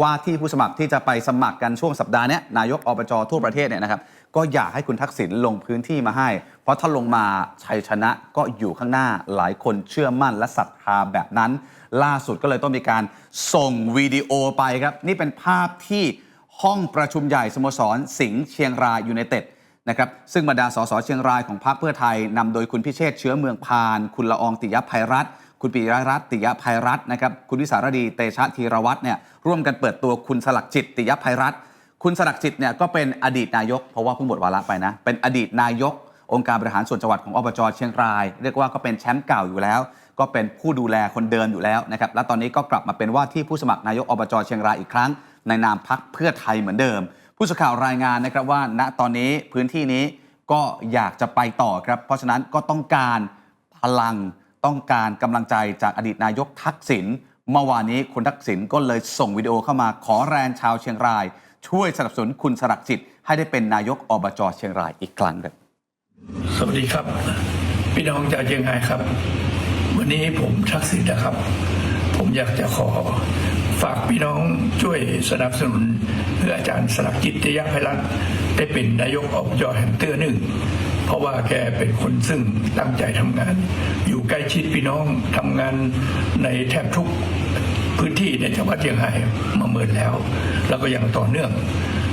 ว่าที่ผู้สมัครที่จะไปสมัครกันช่วงสัปดาห์นี้นายกอบจทั่วประเทศเนี่ยนะครับก็อยากให้คุณทักษิณลงพื้นที่มาให้ เพราะถ้าลงมาชัยชนะก็อยู่ข้างหน้าหลายคนเชื่อมั่นและศรัทธาแบบนั้น ล่าสุดก็เลยต้องมีการส่งวิดีโอไปครับ นี่เป็นภาพที่ห้องประชุมใหญ่สโมสรสิงห์เชียงรายยูไนเต็ดนะครับซึ่งบรรดาสสเชียงรายของพรรคเพื่อไทยนำโดยคุณพิเชษเชื้อเมืองพาน คุณละอองติยภัยรัตน์ คุณปิยรัตติยภัยรัตน์นะครับ คุณวิสารดีเตชะธีรวัตรเนี่ยร่วมกันเปิดตัวคุณสลักจิตติยภัยรัตน์คุณสลักจิตเนี่ยก็เป็นอดีตนายก เพราะว่าเพิ่งหมดวาระไปนะ เป็นอดีตนายก องค์การบริหารส่วนจังหวัดของอบจเชียงราย เรียกว่าก็เป็นแชมป์เก่าอยู่แล้ว ก็เป็นผู้ดูแลคนเดิมอยู่แล้วนะครับ และตอนนี้ก็กลับมาเป็นว่าที่ผู้สมัครนายกอบจเชียงรายอีกครั้ง ในนามพักเพื่อไทยเหมือนเดิม ผู้สื่อข่าวรายงานนะครับว่า ณตอนนี้พื้นที่นี้ก็อยากจะไปต่อครับ เพราะฉะนั้นก็ต้องการพลัง ต้องการกำลังใจจากอดีตนายกทักษิณเมื่อวานนี้คุณทักษิณก็เลยส่งวิดีโอเข้ามาขอแรงชาวเชียงราย ช่วยสนับสนุนคุณสลักจิตให้ได้เป็นนายกอบจเชียงรายอีกครั้งครับสวัสดีครับ พี่น้องจากเชียงรายครับ วันนี้ผมทักษิณนะครับ ผมอยากจะขอฝากพี่น้องช่วยสนับสนุนเพื่ออาจารย์สลักจิตยภัยรัตน์ได้เป็นนายกอบจแห่งเตื้อหนึ่ง เพราะว่าแกเป็นคนซึ่งตั้งใจทำงาน อยู่ใกล้ชิดพี่น้องทำงานในแทบทุกพื้นที่ในจังหวัดเชียงรายมาเมินแล้ว แล้วก็ยังต่อเนื่อง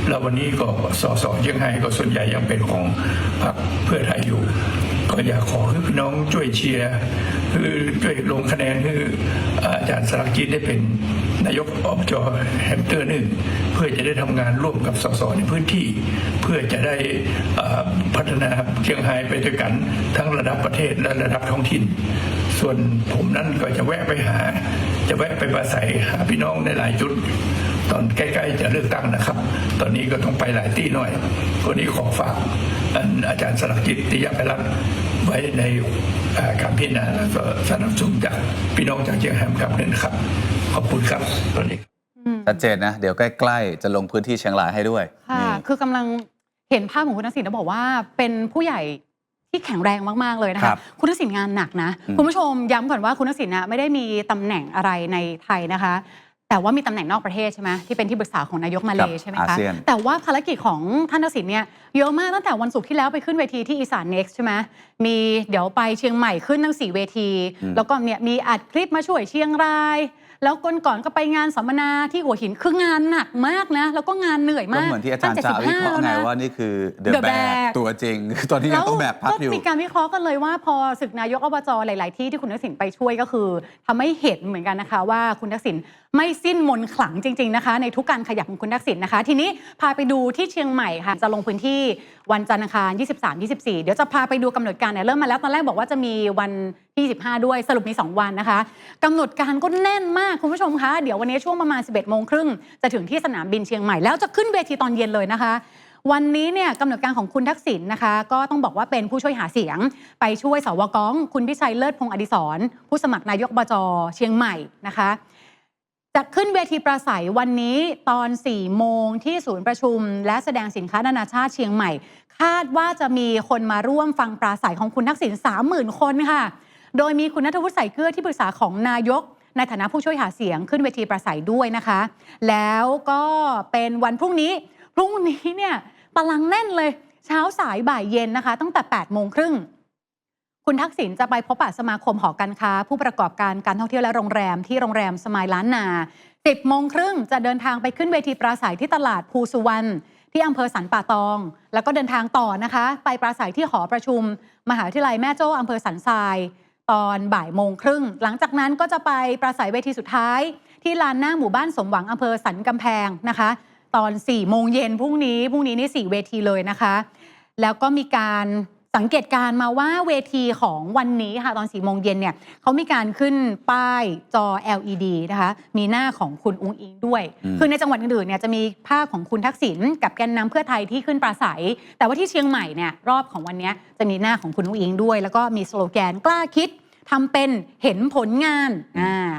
แล้ววันนี้ก็สสเชียงรายก็ส่วนใหญ่ยังเป็นของพรรคเพื่อไทยอยู่ ก็อยากขอให้พี่น้องช่วยเชียร์คือช่วยลงคะแนนคืออาจารย์สลักจิตได้เป็นนายกอบจแฮมเตอร์หนึ่งเพื่อจะได้ทำงานร่วมกับสสในพื้นที่ เพื่อจะได้พัฒนาเชียงรายไปด้วยกันทั้งระดับประเทศและระดับท้องถิ่น ส่วนผมนั้นก็จะแวะไปหา จะแวะไปปราศัยหาพี่น้องในหลายจุดตอนใกล้ ๆ จะเลือกตั้งนะครับ ตอนนี้ก็ต้องไปหลายที่หน่อยวันนี้ขอฝาก อันอาจารย์สลักจิตติยภัยรัตน์ไว้ในอ่าการพิจารณาแล้วก็สนับสนุนจากพี่น้องจากเชียงแฮมครับเนี่ยนะครับ ขอบคุณครับสวัสดีครับชัดเจนนะ เดี๋ยวใกล้ๆ จะลงพื้นที่เชียงรายให้ด้วย ค่ะนี่คือกำลังเห็นภาพของคุณทักษิณแล้วบอกว่าเป็นผู้ใหญ่ที่แข็งแรงมาก ๆ เลยนะครัคะบคุณทักษิณงานหนักนะอืมคุณผู้ชมย้ำก่อนว่าคุณทักษิณนะไม่ได้มีตำแหน่งอะไรในไทยนะคะ แต่ว่ามีตำแหน่งนอกประเทศใช่ไหมที่เป็นที่ปรึกษาของนายกมาเลกับใช่ไหมอาคะเซียนแต่ว่าภารกิจของท่านทักษิณเนี่ยเยอะมากตั้งแต่วันศุกร์ที่แล้วไปขึ้นเวทีที่อีสาน Next ใช่ไหมมีเดี๋ยวไปเชียงใหม่ขึ้นทั้งสี่เวทีอืมแล้วก็เนี่ยมีอัดคลิปมาช่วยเชียงราย แล้วก่อนก่อนๆก็ไปงานสัมมนาที่หัวหินคืองานหนักมากนะ แล้วก็งานเหนื่อยก็มากเหมือนที่อาจารย์ตั้งจะวิเคราะห์75ไงแล้วนะว่านี่คือเดอะ The แบก Bag ตัวจริง ตอนนี้ยังต้องแบกพักอยู่ก็มีการวิเคราะห์กันเลยว่าพอศึกนายกอบจหลาย ๆ ที่ที่คุณทักษิณไปช่วยก็คือทำให้เห็นเหมือนกันนะคะว่าคุณทักษิณไม่สิ้นมนต์ขลังจริง ๆ นะคะ ในทุกการขยับของคุณทักษิณนะคะ ทีนี้พาไปดูที่เชียงใหม่ค่ะจะลงพื้นที่วันจันทร์อังคาร 23 24 เดี๋ยวจะพาไปดูกำหนดการเนี่ยเริ่มมาแล้วตอนแรกบอกว่าจะมีวันที่ 25 ด้วยสรุปมี 2 วันนะคะกำหนดการก็แน่นมากคุณผู้ชมคะเดี๋ยววันนี้ช่วงประมาณ 11โมงครึ่งจะถึงที่สนามบินเชียงใหม่แล้วจะขึ้นเวทีตอนเย็นเลยนะคะ วันนี้เนี่ยกำหนดการของคุณทักษิณนะคะ ก็ต้องบอกว่าเป็นผู้ช่วยหาเสียง ไปช่วยสวกอง คุณพิชัยเลิศพงศ์อดิศรผู้สมัครนายกบจเชียงใหม่นะคะจะขึ้นเวทีปราศัยวันนี้ตอน 4 โมงที่ศูนย์ประชุม และแสดงสินค้านานาชาติเชียงใหม่ คาดว่าจะมีคนมาร่วมฟังปราศัยของคุณทักษิณ30,000 คนค่ะ โดยมีคุณนัทวุฒิใส่เกลือที่ปรึกษาของนายก ในฐานะผู้ช่วยหาเสียงขึ้นเวทีปราศัยด้วยนะคะ แล้วก็เป็นวันพรุ่งนี้ พรุ่งนี้เนี่ยตารางแน่นเลย เช้าสายบ่ายเย็นนะคะ ตั้งแต่8โมงครึ่งคุณทักษิณจะไปพบปะสมาคมหอการค้า ผู้ประกอบการการท่องเที่ยวและโรงแรมที่โรงแรมสมายล้านนา 10โมงครึ่งจะเดินทางไปขึ้นเวทีปราศัยที่ตลาดภูสุวรรณที่อำเภอสันป่าตอง แล้วก็เดินทางต่อนะคะ ไปปราศัยที่หอประชุม มหาวิทยาลัยแม่โจ้อำเภอสันทราย ตอนบ่ายโมงครึ่ง หลังจากนั้นก็จะไปประสัยเวทีสุดท้าย ที่ลานหน้าหมู่บ้านสมหวังอำเภอสันกำแพงนะคะ ตอน4โมงเย็นพรุ่งนี้พรุ่งนี้นี่สี่เวทีเลยนะคะ แล้วก็มีการ สังเกตการณ์มาว่าเวทีของวันนี้ค่ะตอน4โมงเย็นเนี่ยเขามีการขึ้นป้ายจอ LED นะคะมีหน้าของคุณอุ้งอิงด้วยอืมคือในจังหวัดอื่นๆเนี่ยจะมีภาพของคุณทักษิณกับแกนนำเพื่อไทยที่ขึ้นปราศัย แต่ว่าที่เชียงใหม่เนี่ยรอบของวันเนี้ยจะมีหน้าของคุณอุ้งอิงด้วย แล้วก็มีสโลแกนกล้าคิดทำเป็นเห็นผลงานอ่า